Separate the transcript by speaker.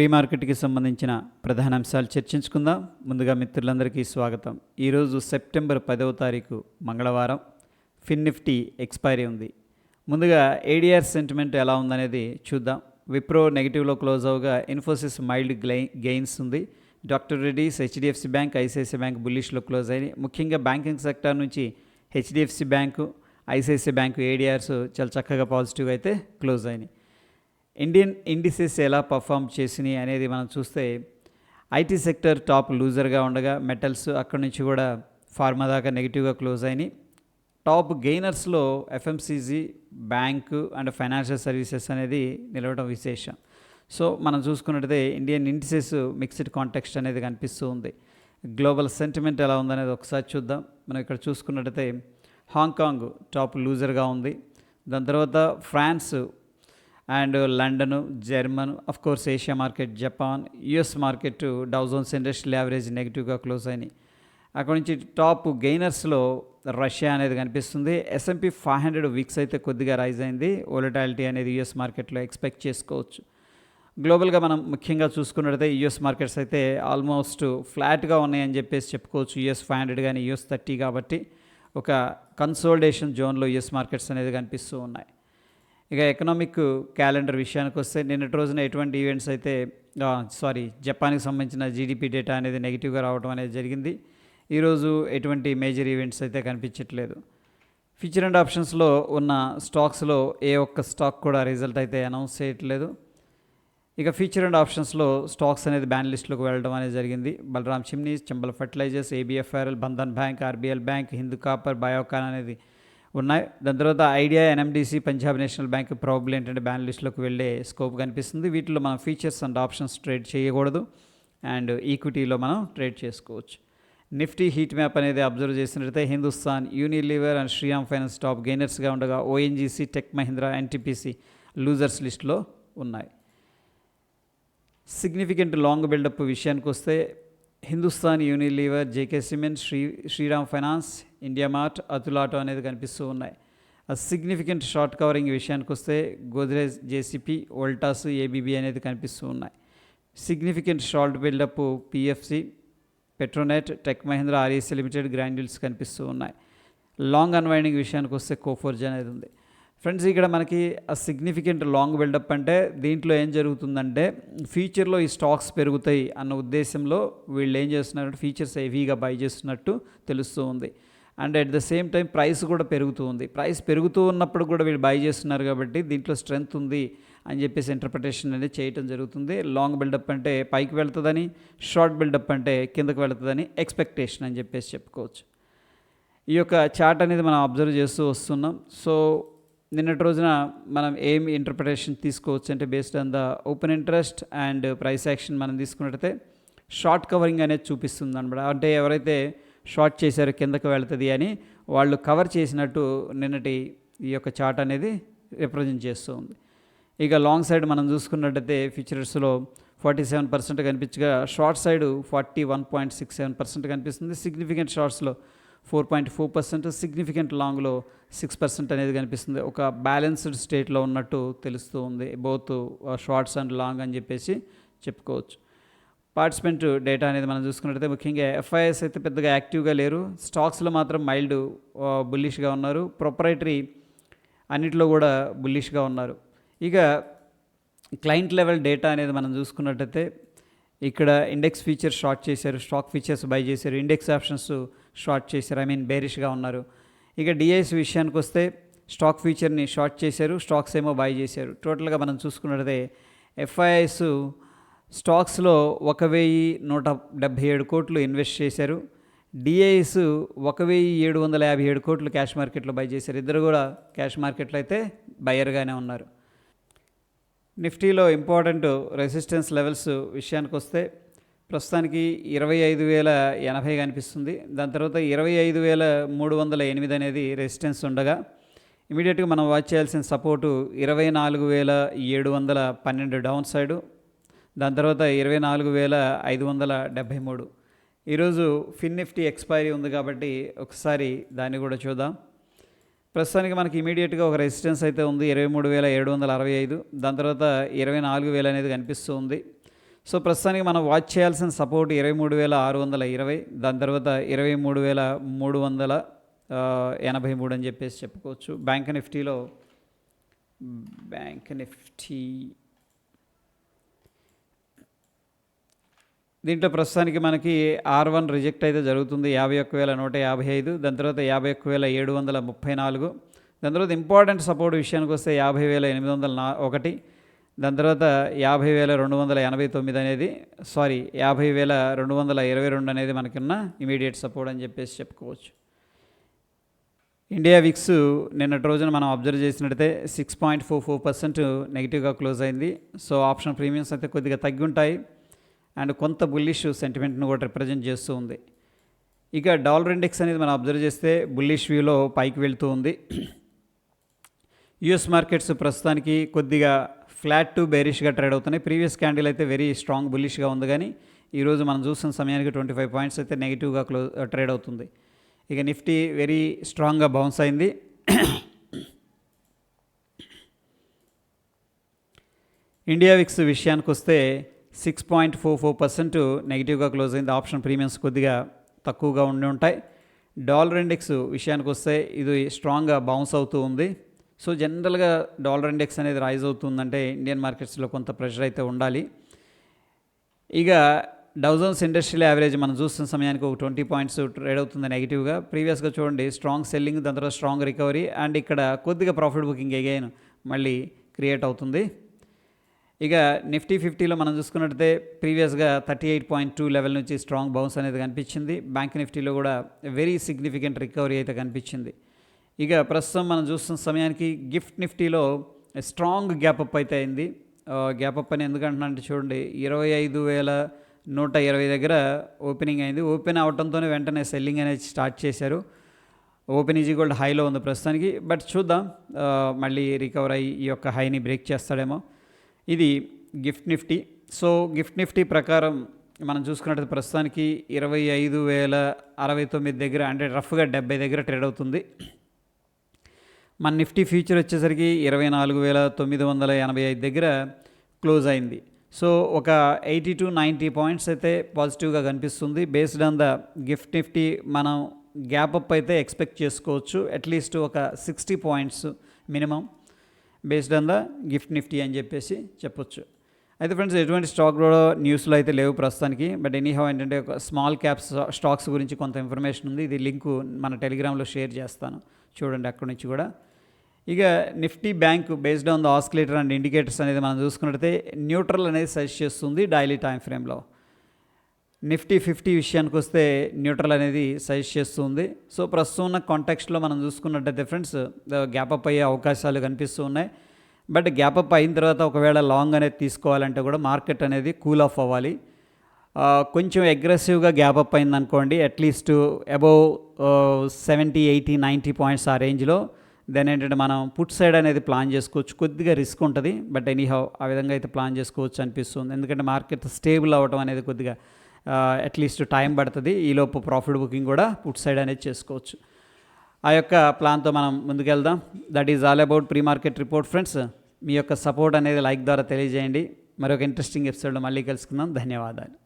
Speaker 1: Pre మార్కెట్కి సంబంధించిన ప్రధాన అంశాలు చర్చించుకుందాం. ముందుగా మిత్రులందరికీ స్వాగతం. ఈరోజు సెప్టెంబర్ పదవ తారీఖు మంగళవారం. ఫిన్ నిఫ్టీ ఎక్స్పైరీ ఉంది. ముందుగా ఏడిఆర్ సెంటిమెంట్ ఎలా ఉందనేది చూద్దాం. విప్రో నెగిటివ్లో క్లోజ్ అవగా ఇన్ఫోసిస్ మైల్డ్ గ్లై గెయిన్స్ ఉంది. Doctor Reddy's HDFC bank ICICI bank బుల్లిష్లో close అయినాయి. ముఖ్యంగా బ్యాంకింగ్ సెక్టర్ నుంచి HDFC bank ICICI bank ADRs చాలా చక్కగా పాజిటివ్ అయితే క్లోజ్ అయినాయి. ఇండియన్ ఇండిసెస్ ఎలా పర్ఫామ్ చేసినాయి అనేది మనం చూస్తే ఐటీ సెక్టర్ టాప్ లూజర్గా ఉండగా మెటల్స్ అక్కడి నుంచి కూడా ఫార్మా దాకా నెగిటివ్గా క్లోజ్ అయినాయి. Top గెయినర్స్లో FMCG bank and financial services అనేది నిలవడం విశేషం. సో మనం చూసుకున్నట్టయితే ఇండియన్ ఇండిసెస్ మిక్స్డ్ కాంటెక్స్ట్ అనేది కనిపిస్తూ ఉంది. గ్లోబల్ సెంటిమెంట్ ఎలా ఉందనేది ఒకసారి చూద్దాం. మనం ఇక్కడ చూసుకున్నట్టయితే హాంకాంగ్ టాప్ లూజర్గా ఉంది. దాని తర్వాత France and London German of course Asia market Japan US market Dow Jones industrial average నెగిటివ్గా క్లోజ్ అయినాయి. అక్కడ నుంచి టాప్ గెయినర్స్లో రష్యా అనేది కనిపిస్తుంది. ఎస్ఎంపి ఫైవ్ హండ్రెడ్ వీక్స్ అయితే కొద్దిగా రైజ్ అయింది. ఓలటాలిటీ అనేది యుఎస్ మార్కెట్లో ఎక్స్పెక్ట్ చేసుకోవచ్చు. గ్లోబల్గా మనం ముఖ్యంగా చూసుకున్నట్టయితే యుఎస్ మార్కెట్స్ అయితే ఆల్మోస్ట్ ఫ్లాట్గా ఉన్నాయని చెప్పేసి చెప్పుకోవచ్చు. యుఎస్ ఫైవ్ హండ్రెడ్ కానీ యుఎస్ థర్టీ కాబట్టి ఒక కన్సోల్డేషన్ జోన్లో యుఎస్ మార్కెట్స్ అనేది కనిపిస్తూ ఉన్నాయి. ఇక ఎకనామిక్ క్యాలెండర్ విషయానికి వస్తే నిన్నటి రోజున ఎటువంటి ఈవెంట్స్ అయితే సారీ జపాన్కి సంబంధించిన జీడిపి డేటా అనేది నెగిటివ్గా రావడం అనేది జరిగింది. ఈరోజు ఎటువంటి మేజర్ ఈవెంట్స్ అయితే కనిపించట్లేదు. ఫ్యూచర్ అండ్ ఆప్షన్స్లో ఉన్న స్టాక్స్లో ఏ ఒక్క స్టాక్ కూడా రిజల్ట్ అయితే అనౌన్స్ చేయట్లేదు. ఇక ఫ్యూచర్ అండ్ ఆప్షన్స్లో స్టాక్స్ అనేది బ్యాన్ లిస్ట్లోకి వెళ్ళడం అనేది జరిగింది. Balram chimneys Chambal fertilisers ABFRL Bandhan bank RBL bank Hindu copper Biocon అనేది ఉన్నాయి. దాని తర్వాత idea NMDC Punjab national bank problem ఏంటంటే బ్యాన్ లిస్ట్లోకి వెళ్ళే స్కోప్ కనిపిస్తుంది. వీటిలో మనం ఫీచర్స్ అండ్ ఆప్షన్స్ ట్రేడ్ చేయకూడదు. అండ్ ఈక్విటీలో మనం ట్రేడ్ చేసుకోవచ్చు. నిఫ్టీ హీట్ మ్యాప్ అనేది అబ్జర్వ్ చేసినట్లయితే Hindustan Unilever and Shriram finance top గెయినర్స్గా ఉండగా ONGC tech Mahindra NTPC losers లిస్ట్లో ఉన్నాయి. సిగ్నిఫికెంట్ లాంగ్ బిల్డప్ విషయానికి వస్తే Hindustan Unilever JK cement Shri Shriram finance India mart అతులాటో అనేది కనిపిస్తూ ఉన్నాయి. ఆ సిగ్నిఫికెంట్ షార్ట్ కవరింగ్ విషయానికి వస్తే గోద్రేజ్ జేసీపీ వోల్టాస్ ఏబీబీ అనేది కనిపిస్తూ ఉన్నాయి. Significant short buildup PFC Petronet tech Mahindra REC limited Granules కనిపిస్తూ ఉన్నాయి. లాంగ్ అన్వైండింగ్ విషయానికి వస్తే కోఫోర్జ్ అనేది ఉంది. ఫ్రెండ్స్ ఇక్కడ మనకి ఆ సిగ్నిఫికెంట్ లాంగ్ బిల్డప్ అంటే దీంట్లో ఏం జరుగుతుందంటే ఫ్యూచర్లో ఈ స్టాక్స్ పెరుగుతాయి అన్న ఉద్దేశంలో వీళ్ళు ఏం చేస్తున్నారంటే ఫీచర్స్ హెవీగా బై చేస్తున్నట్టు తెలుస్తూ ఉంది. And at the same time price కూడా పెరుగుతూ ఉంది. ప్రైస్ పెరుగుతూ ఉన్నప్పుడు కూడా వీళ్ళు బై చేస్తున్నారు కాబట్టి దీంట్లో స్ట్రెంగ్త్ ఉంది అని చెప్పేసి ఇంటర్ప్రిటేషన్ అనేది చేయటం జరుగుతుంది. లాంగ్ బిల్డప్ అంటే పైకి వెళ్తుందని షార్ట్ బిల్డప్ అంటే కిందకు వెళ్తుందని ఎక్స్పెక్టేషన్ అని చెప్పేసి చెప్పుకోవచ్చు. ఈ యొక్క చార్ట్ అనేది మనం అబ్జర్వ్ చేస్తూ వస్తున్నాం. సో నిన్నటి రోజున మనం ఏం ఇంటర్ప్రిటేషన్ తీసుకోవచ్చు అంటే based on the open interest and price action మనం తీసుకున్నట్టయితే షార్ట్ కవరింగ్ అనేది చూపిస్తుంది అనమాట అంటే ఎవరైతే షార్ట్ చేశారో కిందకు వెళుతుంది అని వాళ్ళు కవర్ చేసినట్టు నిన్నటి ఈ యొక్క చార్ట్ అనేది రిప్రజెంట్ చేస్తూ ఉంది. ఇక లాంగ్ సైడ్ మనం చూసుకున్నట్టయితే ఫీచర్స్లో forty seven percent కనిపించగా short side forty one point six seven percent కనిపిస్తుంది. సిగ్నిఫికెంట్ షార్ట్స్లో four point four percent significant లాంగ్లో six percent అనేది కనిపిస్తుంది. ఒక బ్యాలెన్స్డ్ స్టేట్లో ఉన్నట్టు తెలుస్తూ ఉంది. బోత్ షార్ట్స్ అండ్ లాంగ్ అని చెప్పేసి చెప్పుకోవచ్చు. పార్టిసిపెంట్ డేటా అనేది మనం చూసుకున్నట్టయితే ముఖ్యంగా ఎఫ్ఐఎస్ అయితే పెద్దగా యాక్టివ్గా లేరు. స్టాక్స్లో మాత్రం మైల్డ్ బుల్లిష్గా ఉన్నారు. ప్రొపరేటరీ అన్నిట్లో కూడా బుల్లిష్గా ఉన్నారు. ఇక క్లయింట్ లెవెల్ డేటా అనేది మనం చూసుకున్నట్టయితే ఇక్కడ ఇండెక్స్ ఫీచర్స్ షార్ట్ చేశారు స్టాక్ ఫీచర్స్ బై చేశారు ఇండెక్స్ ఆప్షన్స్ షార్ట్ చేశారు. ఐ మీన్ బేరిష్గా ఉన్నారు. ఇక డిఐఎస్ విషయానికి వస్తే స్టాక్ ఫీచర్ని షార్ట్ చేశారు. స్టాక్స్ ఏమో బై చేశారు. టోటల్గా మనం చూసుకున్నట్లయితే ఎఫ్ఐఎస్ స్టాక్స్లో ఒక వెయ్యి నూట డెబ్భై ఏడు కోట్లు ఇన్వెస్ట్ చేశారు. డిఐఎస్ ఒక వెయ్యి ఏడు వందల యాభై ఏడు కోట్లు క్యాష్ మార్కెట్లో బై చేశారు. ఇద్దరు కూడా క్యాష్ మార్కెట్లో అయితే బయర్గానే ఉన్నారు. నిఫ్టీలో ఇంపార్టెంట్ రెసిస్టెన్స్ లెవెల్స్ విషయానికి వస్తే ప్రస్తుతానికి ఇరవై ఐదు వేల ఎనభై కనిపిస్తుంది. దాని తర్వాత ఇరవై ఐదు వేల మూడు వందల ఎనిమిది అనేది రెసిస్టెన్స్ ఉండగా ఇమీడియట్గా మనం వాచ్ చేయాల్సిన సపోర్టు ఇరవై నాలుగు వేల ఏడు వందల పన్నెండు డౌన్ సైడు దాని తర్వాత ఇరవై నాలుగు వేల ఐదు వందల డెబ్భై మూడు. ఈరోజు ఫిన్ నిఫ్టీ ఎక్స్పైరీ ఉంది కాబట్టి ఒకసారి దాన్ని కూడా చూద్దాం. ప్రస్తుతానికి మనకి ఇమీడియట్గా ఒక రెసిస్టెన్స్ అయితే ఉంది ఇరవై మూడు వేల ఏడు వందల అరవై ఐదు. దాని తర్వాత ఇరవై నాలుగు వేలు అనేది కనిపిస్తూ ఉంది. సో ప్రస్తుతానికి మనం వాచ్ చేయాల్సిన సపోర్ట్ ఇరవై మూడు వేల ఆరు వందల ఇరవై దాని తర్వాత ఇరవై మూడు వేల మూడు వందల ఎనభై మూడు అని చెప్పేసి చెప్పుకోవచ్చు. బ్యాంక్ నిఫ్టీలో బ్యాంక్ నిఫ్టీ. దీంట్లో ప్రస్తుతానికి మనకి ఆర్ వన్ రిజెక్ట్ అయితే జరుగుతుంది యాభై ఒక్క వేల నూట యాభై ఐదు దాని తర్వాత యాభై ఒక్క వేల ఏడు వందల ముప్పై నాలుగు దాని తర్వాత ఇంపార్టెంట్ సపోర్ట్ విషయానికి వస్తే యాభై వేల ఎనిమిది వందల నా ఒకటి దాని తర్వాత యాభై వేల రెండు వందల ఎనభై తొమ్మిది అనేది సారీ యాభై వేల రెండు వందల ఇరవై రెండు అనేది మనకున్న ఇమీడియట్ సపోర్ట్ అని చెప్పేసి చెప్పుకోవచ్చు. ఇండియా విక్స్ నిన్నటి రోజున మనం అబ్జర్వ్ చేసినట్టయితే six point four four percent నెగిటివ్గా క్లోజ్ అయింది. సో ఆప్షన్ ప్రీమియమ్స్ అయితే కొద్దిగా తగ్గి ఉంటాయి అండ్ కొంత బుల్లిష్ సెంటిమెంట్ను కూడా రిప్రజెంట్ చేస్తూ ఉంది. ఇక డాలర్ ఇండెక్స్ అనేది మనం అబ్జర్వ్ చేస్తే బుల్లిష్ వ్యూలో పైకి వెళ్తూ ఉంది. యుఎస్ మార్కెట్స్ ప్రస్తుతానికి కొద్దిగా ఫ్లాట్ టు బేరిష్గా ట్రేడ్ అవుతున్నాయి. ప్రీవియస్ క్యాండిల్ అయితే వెరీ స్ట్రాంగ్ బుల్లిష్గా ఉంది కానీ ఈరోజు మనం చూసిన సమయానికి ట్వంటీ ఫైవ్ పాయింట్స్ అయితే నెగిటివ్గా క్లోజ్ ట్రేడ్ అవుతుంది. ఇక నిఫ్టీ వెరీ స్ట్రాంగ్గా బౌన్స్ అయింది. ఇండియా విక్స్ విషయానికి వస్తే six point four four percent నెగిటివ్గా క్లోజ్ అయింది. ఆప్షన్ ప్రీమియమ్స్ కొద్దిగా తక్కువగా ఉండి ఉంటాయి. డాలర్ ఇండెక్స్ విషయానికి వస్తే ఇది స్ట్రాంగ్గా బౌన్స్ అవుతూ ఉంది. సో జనరల్గా డాలర్ ఇండెక్స్ అనేది రైజ్ అవుతుందంటే ఇండియన్ మార్కెట్స్లో కొంత ప్రెషర్ అయితే ఉండాలి. ఇక డౌజన్స్ ఇండస్ట్రియల్ యావరేజ్ మనం చూస్తున్న సమయానికి ఒక ట్వంటీ పాయింట్స్ ట్రేడ్ అవుతుంది నెగిటివ్గా. ప్రీవియస్గా చూడండి స్ట్రాంగ్ సెల్లింగ్ దాని తర్వాత స్ట్రాంగ్ రికవరీ అండ్ ఇక్కడ కొద్దిగా ప్రాఫిట్ బుకింగ్ అగైన్ మళ్ళీ క్రియేట్ అవుతుంది. ఇక నిఫ్టీ ఫిఫ్టీలో మనం చూసుకున్నట్టయితే ప్రీవియస్గా thirty eight point two level నుంచి స్ట్రాంగ్ బౌన్స్ అనేది కనిపించింది. బ్యాంక్ నిఫ్టీలో కూడా వెరీ సిగ్నిఫికెంట్ రికవరీ అయితే కనిపించింది. ఇక ప్రస్తుతం మనం చూస్తున్న సమయానికి గిఫ్ట్ నిఫ్టీలో స్ట్రాంగ్ గ్యాప్ అప్ అయితే అయింది. గ్యాప్ అప్ అని ఎందుకంటున్నానంటే చూడండి ఇరవై ఐదు వేల నూట ఇరవై దగ్గర ఓపెనింగ్ అయింది. ఓపెన్ అవడంతోనే వెంటనే సెల్లింగ్ అనేది స్టార్ట్ చేశారు. ఓపెన్ ఈజీ గోల్డ్ హైలో ఉంది ప్రస్తుతానికి. బట్ చూద్దాం మళ్ళీ రికవర్ అయ్యి ఈ యొక్క హైని బ్రేక్ చేస్తాడేమో. ఇది gift Nifty. So gift Nifty ప్రకారం మనం చూసుకున్నట్టు ప్రస్తుతానికి ఇరవై ఐదు వేల అరవై తొమ్మిది దగ్గర అంటే రఫ్గా డెబ్బై దగ్గర ట్రేడ్ అవుతుంది. మన నిఫ్టీ ఫ్యూచర్ వచ్చేసరికి ఇరవై నాలుగు వేల తొమ్మిది వందల ఎనభై ఐదు దగ్గర క్లోజ్ అయింది. సో ఒక ఎయిటీ టు నైంటీ పాయింట్స్ అయితే పాజిటివ్గా కనిపిస్తుంది. Based on the gift Nifty మనం గ్యాప్ అప్ అయితే ఎక్స్పెక్ట్ చేసుకోవచ్చు. అట్లీస్ట్ ఒక sixty points minimum based on the gift Nifty అని చెప్పేసి చెప్పొచ్చు. అయితే ఫ్రెండ్స్ ఎటువంటి స్టాక్ కూడా న్యూస్లో అయితే లేవు ప్రస్తుతానికి. బట్ ఎనీహౌ ఏంటంటే ఒక స్మాల్ క్యాప్స్ స్టాక్స్ గురించి కొంత ఇన్ఫర్మేషన్ ఉంది. ఇది లింకు మన టెలిగ్రామ్లో షేర్ చేస్తాను. చూడండి అక్కడి నుంచి కూడా. ఇక Nifty bank based on the oscillator and indicators అనేది మనం చూసుకున్నట్టయితే న్యూట్రల్ అనేది సజెస్ట్ చేస్తుంది డైలీ టైం ఫ్రేమ్లో నిఫ్టీ ఫిఫ్టీ విషయానికి వస్తే న్యూట్రల్ అనేది సజెస్ట్ చేస్తుంది. సో ప్రస్తుతం ఉన్న కాంటెక్స్ట్లో మనం చూసుకున్నట్టయితే ఫ్రెండ్స్ గ్యాప్ అప్ అయ్యే అవకాశాలు కనిపిస్తూ ఉన్నాయి. బట్ గ్యాప్ అప్ అయిన తర్వాత ఒకవేళ లాంగ్ అనేది తీసుకోవాలంటే కూడా మార్కెట్ అనేది కూల్ ఆఫ్ అవ్వాలి. కొంచెం అగ్రెసివ్గా గ్యాప్ అప్ అయిందనుకోండి at least above seventy eighty ninety points ఆ రేంజ్లో దెన్ ఏంటంటే మనం పుట్ సైడ్ అనేది ప్లాన్ చేసుకోవచ్చు. కొద్దిగా రిస్క్ ఉంటుంది. బట్ ఎనీహౌ ఆ విధంగా అయితే ప్లాన్ చేసుకోవచ్చు అనిపిస్తుంది. ఎందుకంటే మార్కెట్ స్టేబుల్ అవ్వటం అనేది కొద్దిగా అట్లీస్ట్ టైం పడుతుంది. ఈలోపు ప్రాఫిట్ బుకింగ్ కూడా పుట్ సైడ్ అనేది చేసుకోవచ్చు. ఆ యొక్క ప్లాన్తో మనం ముందుకెళ్దాం. That is all about pre market report friends మీ యొక్క సపోర్ట్ అనేది లైక్ ద్వారా తెలియజేయండి. మరొక ఇంట్రెస్టింగ్ ఎపిసోడ్లో మళ్ళీ కలుసుకుందాం. ధన్యవాదాలు.